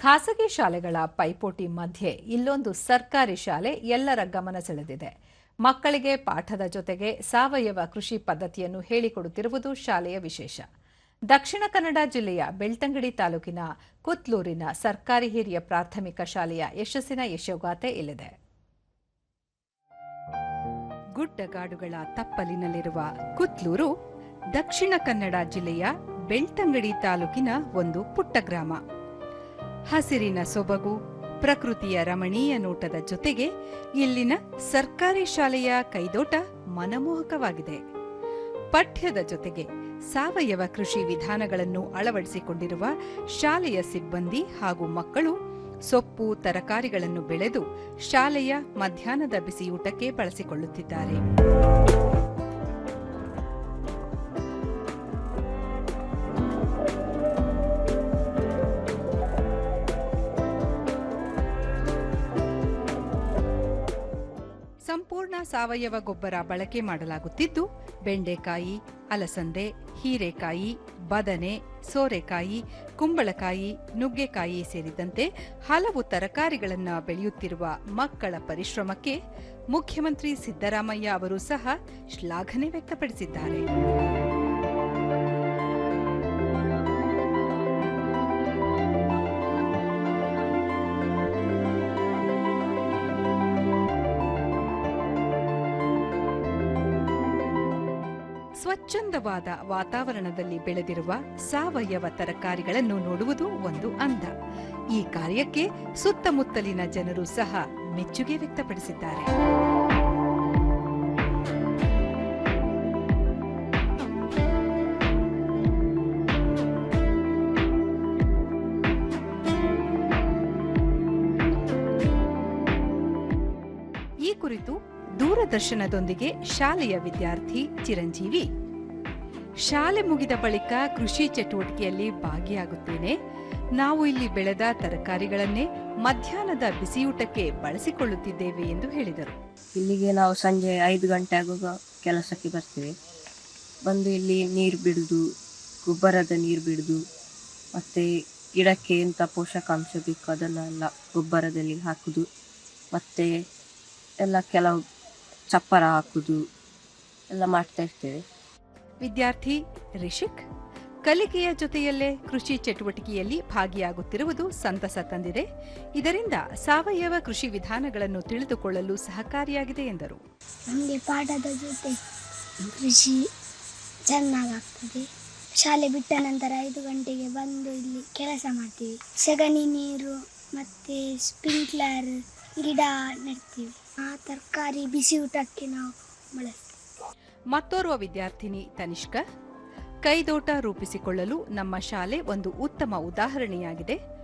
ಖಾಸಗಿ ಶಾಲೆಗಳ ಪೈಪೋಟಿ ಮಧ್ಯೆ ಇಲ್ಲೊಂದು ಸರ್ಕಾರಿ ಶಾಲೆ ಎಲ್ಲರ ಗಮನ ಸೆಳೆದಿದೆ. ಮಕ್ಕಳಿಗೆ ಪಾಠದ ಜೊತೆಗೆ ಸಾವಯವ ಕೃಷಿ ಪದ್ಧತಿಯನ್ನು ಹೇಳಿಕೊಡುತ್ತಿರುವುದು ಶಾಲೆಯ ವಿಶೇಷ. ದಕ್ಷಿಣ ಕನ್ನಡ ಜಿಲ್ಲೆಯ ಬೆಳ್ತಂಗಡಿ ತಾಲೂಕಿನ ಕುತ್ಲೂರಿನ ಸರ್ಕಾರಿ ಹಿರಿಯ ಪ್ರಾಥಮಿಕ ಶಾಲೆಯ ಯಶಸ್ಸಿನ ಯಶೋಗಾಥೆ ಇಲ್ಲಿದೆ. ಗುಡ್ಡಗಾಡುಗಳ ತಪ್ಪಲಿನಲ್ಲಿರುವ ಕುತ್ಲೂರು ದಕ್ಷಿಣ ಕನ್ನಡ ಜಿಲ್ಲೆಯ ಬೆಳ್ತಂಗಡಿ ತಾಲೂಕಿನ ಒಂದು ಪುಟ್ಟ ಗ್ರಾಮ. ಹಸಿರಿನ ಸೊಬಗು, ಪ್ರಕೃತಿಯ ರಮಣೀಯ ನೋಟದ ಜೊತೆಗೆ ಇಲ್ಲಿನ ಸರ್ಕಾರಿ ಶಾಲೆಯ ಕೈದೋಟ ಮನಮೋಹಕವಾಗಿದೆ. ಪಠ್ಯದ ಜೊತೆಗೆ ಸಾವಯವ ಕೃಷಿ ವಿಧಾನಗಳನ್ನು ಅಳವಡಿಸಿಕೊಂಡಿರುವ ಶಾಲೆಯ ಸಿಬ್ಬಂದಿ ಹಾಗೂ ಮಕ್ಕಳು ಸೊಪ್ಪು, ತರಕಾರಿಗಳನ್ನು ಬೆಳೆದು ಶಾಲೆಯ ಮಧ್ಯಾಹ್ನದ ಬಿಸಿಯೂಟಕ್ಕೆ ಬಳಸಿಕೊಳ್ಳುತ್ತಿದ್ದಾರೆ. ಸಾವಯವ ಗೊಬ್ಬರ ಬಳಕೆ ಮಾಡಲಾಗುತ್ತಿದ್ದು, ಬೆಂಡೆಕಾಯಿ, ಅಲಸಂದೆ, ಹೀರೆಕಾಯಿ, ಬದನೆ, ಸೋರೆಕಾಯಿ, ಕುಂಬಳಕಾಯಿ, ನುಗ್ಗೆಕಾಯಿ ಸೇರಿದಂತೆ ಹಲವು ತರಕಾರಿಗಳನ್ನು ಬೆಳೆಯುತ್ತಿರುವ ಮಕ್ಕಳ ಪರಿಶ್ರಮಕ್ಕೆ ಮುಖ್ಯಮಂತ್ರಿ ಸಿದ್ದರಾಮಯ್ಯ ಅವರು ಸಹ ಶ್ಲಾಘನೆ ವ್ಯಕ್ತಪಡಿಸಿದ್ದಾರೆ. ಸ್ವಚ್ಛಂದವಾದ ವಾತಾವರಣದಲ್ಲಿ ಬೆಳೆದಿರುವ ಸಾವಯವ ತರಕಾರಿಗಳನ್ನು ನೋಡುವುದು ಒಂದು ಅಂದ. ಈ ಕಾರ್ಯಕ್ಕೆ ಸುತ್ತಮುತ್ತಲಿನ ಜನರು ಸಹ ಮೆಚ್ಚುಗೆ ವ್ಯಕ್ತಪಡಿಸಿದ್ದಾರೆ. ಈ ಕುರಿತು ದೂರದರ್ಶನದೊಂದಿಗೆ ಶಾಲೆಯ ವಿದ್ಯಾರ್ಥಿ ಚಿರಂಜೀವಿ ಶಾಲೆ ಮುಗಿದ ಬಳಿಕ ಕೃಷಿ ಚಟುವಟಿಕೆಯಲ್ಲಿ ಭಾಗಿಯಾಗುತ್ತೇನೆ. ನಾವು ಇಲ್ಲಿ ಬೆಳೆದ ತರಕಾರಿಗಳನ್ನೇ ಮಧ್ಯಾಹ್ನದ ಬಿಸಿಯೂಟಕ್ಕೆ ಬಳಸಿಕೊಳ್ಳುತ್ತಿದ್ದೇವೆ ಎಂದು ಹೇಳಿದರು. ಇಲ್ಲಿಗೆ ನಾವು ಸಂಜೆ ಐದು ಗಂಟೆ ಆಗುವಾಗ ಕೆಲಸಕ್ಕೆ ಬರ್ತೇವೆ. ಬಂದು ಇಲ್ಲಿ ನೀರು ಬಿಡುದು, ಗೊಬ್ಬರದ ನೀರು ಬಿಡುದು, ಮತ್ತು ಗಿಡಕ್ಕೆ ಎಂಥ ಪೋಷಕಾಂಶ ಬೇಕು ಅದನ್ನೆಲ್ಲ ಗೊಬ್ಬರದಲ್ಲಿ ಹಾಕುದು, ಮತ್ತೆ ಎಲ್ಲ ಕೆಲವು ಚಪ್ಪರ ಹಾಕುದು, ಎಲ್ಲ ಮಾಡ್ತಾ ಇರ್ತೇವೆ. ವಿದ್ಯಾರ್ಥಿ ರಿಷಿಕ್, ಕಲಿಕೆಯ ಜೊತೆಯಲ್ಲೇ ಕೃಷಿ ಚಟುವಟಿಕೆಯಲ್ಲಿ ಭಾಗಿಯಾಗುತ್ತಿರುವುದು ಸಂತಸ ತಂದಿದೆ. ಇದರಿಂದ ಸಾವಯವ ಕೃಷಿ ವಿಧಾನಗಳನ್ನು ತಿಳಿದುಕೊಳ್ಳಲು ಸಹಕಾರಿಯಾಗಿದೆ ಎಂದರು. ನಮಗೆ ಪಾಠದ ಜೊತೆ ಕೃಷಿ ಚೆನ್ನಾಗಾಗ್ತದೆ. ಶಾಲೆ ಬಿಟ್ಟ ನಂತರ ಐದು ಗಂಟೆಗೆ ಬಂದು ಇಲ್ಲಿ ಕೆಲಸ ಮಾಡ್ತೀವಿ. ಸಗಣಿ ನೀರು ಮತ್ತು ಸ್ಪ್ರಿಂಕ್ಲರ್ ಗಿಡ ನೆಡ್ತೀವಿ. ಆ ತರಕಾರಿ ಬಿಸಿ ಊಟಕ್ಕೆ ನಾವು ಬಳಸ್ತೀವಿ. ಮತ್ತೋರ್ವ ವಿದ್ಯಾರ್ಥಿನಿ ತನಿಷ್ಕ. ಕೈದೋಟ ರೂಪಿಸಿಕೊಳ್ಳಲು ನಮ್ಮ ಶಾಲೆ ಒಂದು ಉತ್ತಮ ಉದಾಹರಣೆಯಾಗಿದೆ.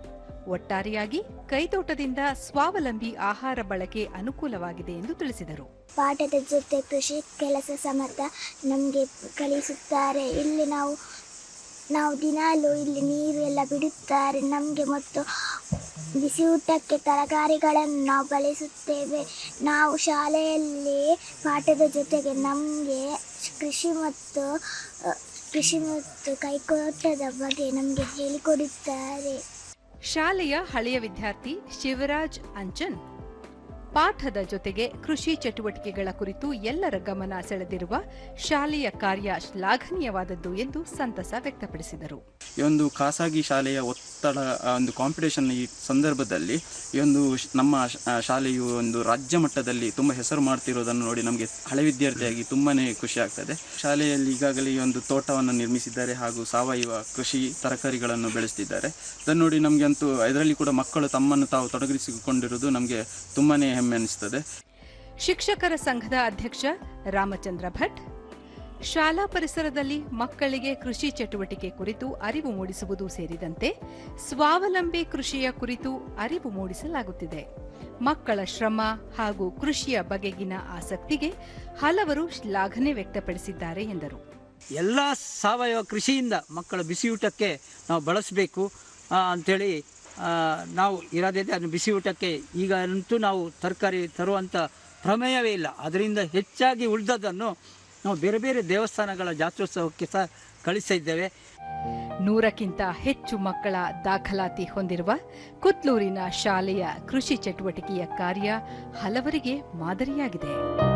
ಒಟ್ಟಾರೆಯಾಗಿ ಕೈತೋಟದಿಂದ ಸ್ವಾವಲಂಬಿ ಆಹಾರ ಬಳಕೆ ಅನುಕೂಲವಾಗಿದೆ ಎಂದು ತಿಳಿಸಿದರು. ಪಾಠದ ಜೊತೆ ಕೃಷಿ ಕೆಲಸ ಸಮರ್ಥ ನಮಗೆ ಕಲಿಸುತ್ತಾರೆ. ಇಲ್ಲಿ ನಾವು ನಾವು ದಿನಾಲೂ ಇಲ್ಲಿ ನೀರು ಎಲ್ಲ ಬಿಡುತ್ತಾರೆ. ನಮಗೆ ಮತ್ತು ಬಿಸಿ ಊಟಕ್ಕೆ ತರಕಾರಿಗಳನ್ನು ನಾವು ಬಳಸುತ್ತೇವೆ. ನಾವು ಶಾಲೆಯಲ್ಲಿ ಪಾಠದ ಜೊತೆಗೆ ನಮಗೆ ಕೃಷಿ ಮತ್ತು ಕೃಷಿ ಮತ್ತು ಕೈಕೋಟದ ಬಗ್ಗೆ ನಮಗೆ ಹೇಳಿಕೊಡುತ್ತಾರೆ. ಶಾಲೆಯ ಹಳೆಯ ವಿದ್ಯಾರ್ಥಿ ಶಿವರಾಜ್ ಅಂಚನ್. ಪಾಠದ ಜೊತೆಗೆ ಕೃಷಿ ಚಟುವಟಿಕೆಗಳ ಕುರಿತು ಎಲ್ಲರ ಗಮನ ಸೆಳೆದಿರುವ ಶಾಲೆಯ ಕಾರ್ಯ ಶ್ಲಾಘನೀಯವಾದದ್ದು ಎಂದು ಸಂತಸ ವ್ಯಕ್ತಪಡಿಸಿದರು. ಈ ಒಂದು ಖಾಸಗಿ ಶಾಲೆಯ ಒತ್ತಡ ಒಂದು ಕಾಂಪಿಟೇಷನ್ ಈ ಸಂದರ್ಭದಲ್ಲಿ ಈ ಒಂದು ನಮ್ಮ ಶಾಲೆಯು ಒಂದು ರಾಜ್ಯ ಮಟ್ಟದಲ್ಲಿ ತುಂಬ ಹೆಸರು ಮಾಡ್ತಿರೋದನ್ನು ನೋಡಿ ನಮಗೆ ಹಳೆ ವಿದ್ಯಾರ್ಥಿಯಾಗಿ ತುಂಬಾನೇ ಖುಷಿ ಆಗ್ತದೆ. ಶಾಲೆಯಲ್ಲಿ ಈಗಾಗಲೇ ಒಂದು ತೋಟವನ್ನು ನಿರ್ಮಿಸಿದ್ದಾರೆ ಹಾಗೂ ಸಾವಯವ ಕೃಷಿ ತರಕಾರಿಗಳನ್ನು ಬೆಳೆಸ್ತಿದ್ದಾರೆ. ಅದನ್ನು ನೋಡಿ ನಮಗೆ ಅಂತೂ ಇದರಲ್ಲಿ ಕೂಡ ಮಕ್ಕಳು ತಮ್ಮನ್ನು ತಾವು ತೊಡಗಿಸಿಕೊಂಡಿರುವುದು ನಮಗೆ ತುಂಬಾನೇ ಹೆಮ್ಮೆ ಅನಿಸ್ತದೆ ಶಿಕ್ಷಕರ ಸಂಘದ ಅಧ್ಯಕ್ಷ ರಾಮಚಂದ್ರ ಭಟ್ ಶಾಲಾ ಪರಿಸರದಲ್ಲಿ ಮಕ್ಕಳಿಗೆ ಕೃಷಿ ಚಟುವಟಿಕೆ ಕುರಿತು ಅರಿವು ಮೂಡಿಸುವುದು ಸೇರಿದಂತೆ ಸ್ವಾವಲಂಬಿ ಕೃಷಿಯ ಕುರಿತು ಅರಿವು ಮೂಡಿಸಲಾಗುತ್ತಿದೆ. ಮಕ್ಕಳ ಶ್ರಮ ಹಾಗೂ ಕೃಷಿಯ ಬಗೆಗಿನ ಆಸಕ್ತಿಗೆ ಹಲವರು ಶ್ಲಾಘನೆ ವ್ಯಕ್ತಪಡಿಸಿದ್ದಾರೆ ಎಂದರು. ಎಲ್ಲ ಸಾವಯವ ಕೃಷಿಯಿಂದ ಮಕ್ಕಳ ಬಿಸಿಯೂಟಕ್ಕೆ ನಾವು ಬಳಸಬೇಕು ಅಂತೇಳಿ ನಾವು ಇರೋದಿದೆ ಅದನ್ನು ಬಿಸಿಯೂಟಕ್ಕೆ ಈಗ ಅಂತೂ ನಾವು ತರಕಾರಿ ತರುವಂಥ ಪ್ರಮೇಯವೇ ಇಲ್ಲ. ಅದರಿಂದ ಹೆಚ್ಚಾಗಿ ಉಳಿದದನ್ನು ನಾವು ಬೇರೆ ಬೇರೆ ದೇವಸ್ಥಾನಗಳ ಜಾತ್ರೋತ್ಸವಕ್ಕೆ ಸಹ ಕಳಿಸ್ತಾ ಇದ್ದೇವೆ. ನೂರಕ್ಕಿಂತ ಹೆಚ್ಚು ಮಕ್ಕಳ ದಾಖಲಾತಿ ಹೊಂದಿರುವ ಕುತ್ಲೂರಿನ ಶಾಲೆಯ ಕೃಷಿ ಚಟುವಟಿಕೆಯ ಕಾರ್ಯ ಹಲವರಿಗೆ ಮಾದರಿಯಾಗಿದೆ.